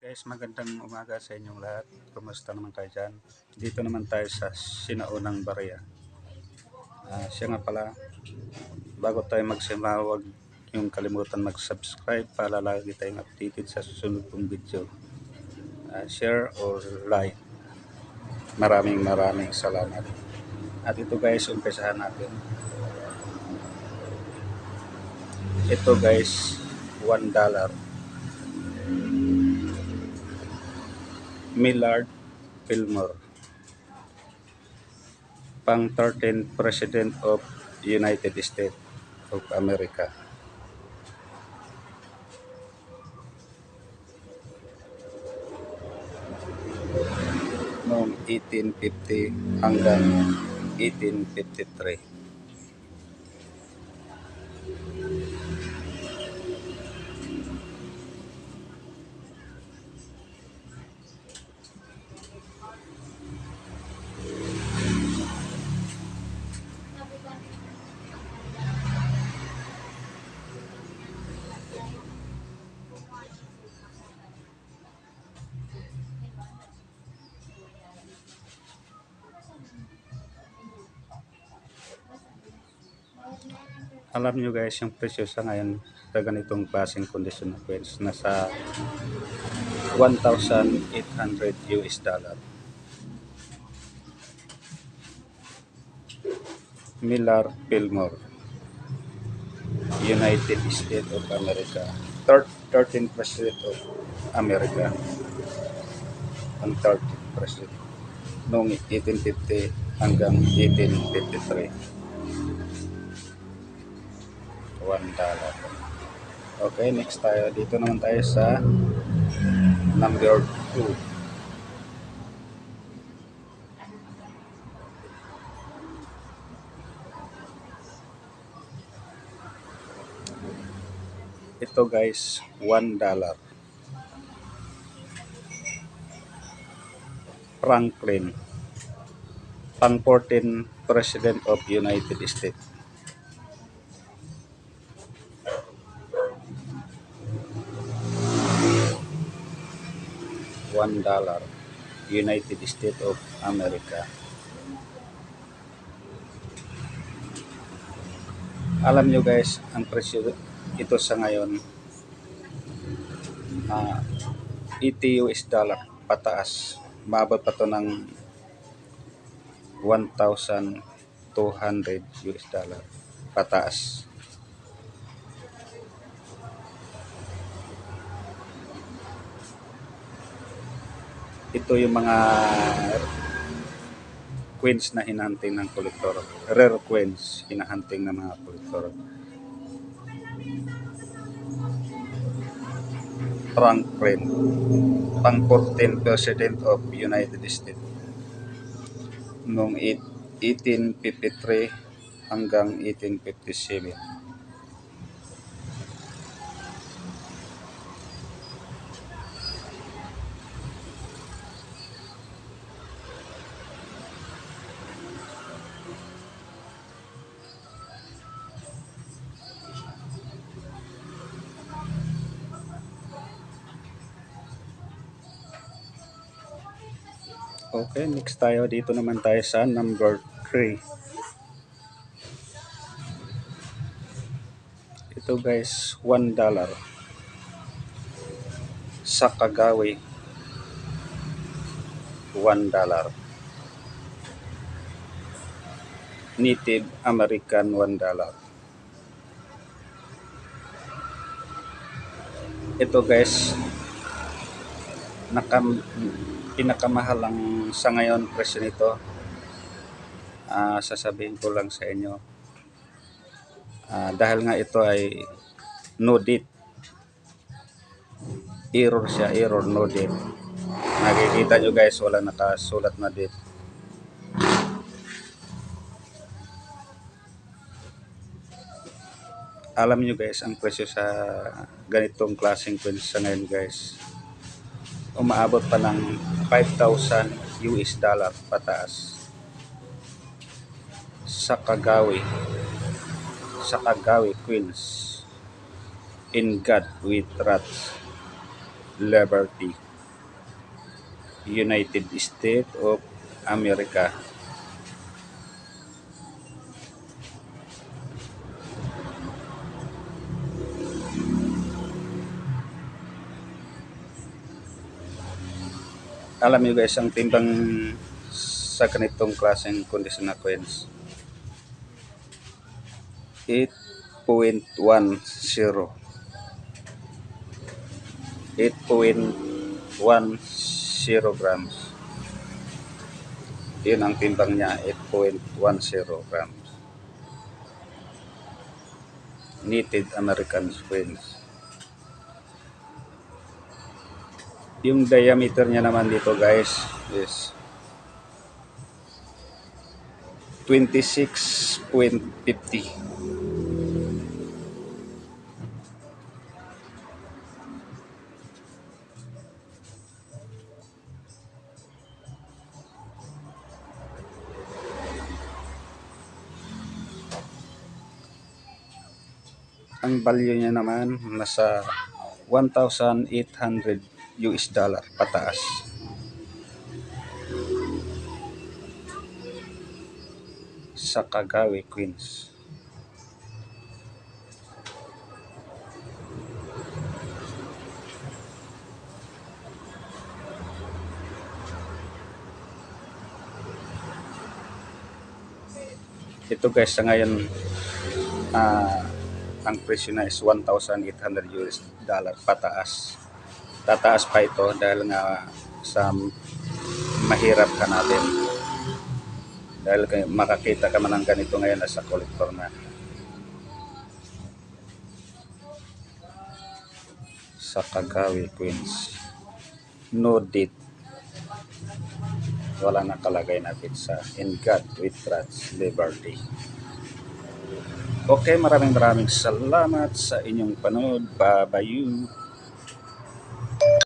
Guys, magandang umaga sa inyong lahat. Kumusta naman kayo dyan? Dito naman tayo sa Sinaunang Barya. Ah, siya nga pala, bago tayo magsimula, huwag yung kalimutan mag-subscribe para lagi tayong updated sa susunod kong video. Ah, share or like. Maraming maraming salamat. At ito guys, umpisahan natin. Ito guys, $1 Millard Fillmore pang 13th President of United States of America. Noong 1850 hanggang 1853. Alam nyo guys, yung presyo sa ngayon sa ganitong klaseng kondisyon na coins, nasa 1,800 US dollar. Millar Fillmore, United States of America, Thir- 13th President of America, ang 13th President, noong 1850 hanggang 1853. One dollar. Okay, next tayo. Dito naman tayo sa number 2. Ito guys, one dollar. Franklin, pang 14 President of United States. One dollar United States of America. Alam nyo guys, ang presyo ito sa ngayon ah 80 US dollar pataas. Mabot pa to ng 1,200 US dollar pataas. Ito yung mga queens na hinahunting ng kolektor. Rare queens hinahunting ng mga kolektor. Franklin, pang 14 President of United States noong 1853 hanggang 1857. Okay, next tayo. Dito naman tayo sa number 3. Ito guys, 1 dollar. Sa Kagawi, 1 dollar. Native American 1 dollar. Ito guys, nakam pinakamahal ang sa ngayon presyo nito. Ah sasabihin ko lang sa inyo. Ah, dahil nga ito ay no date. Error siya error no date. Nakikita nyo guys wala nakasulat na date. Alam nyo guys ang presyo sa ganitong klaseng coins sa ngayon guys umaabot pa ng 5,000 US dollar pataas sa Kagawi sa Kagawi Queens in God with Rats Liberty United States of America. Alam niyo guys, ang timbang sa ganitong klaseng kondisyon na coins 8.10 8.10 grams. Yun ang timbang niya 8.10 grams. Native American Queens yung diameter niya naman dito guys is 26.50 ang value niya naman nasa 1,800 US dollar pataas. Sa Kagawi, Queens. Ito guys, sa ngayon, ah, ang presyo na is 1,800 US dollar pataas. Tataas pa ito dahil nga sa mahirap ka natin. Dahil makakita ka man ng ganito ngayon as a collector na. Sa Kagawi, Queens. No date. Wala nakalagay na pizza. In God we trust liberty. Okay, maraming maraming salamat sa inyong panood. Bye-bye.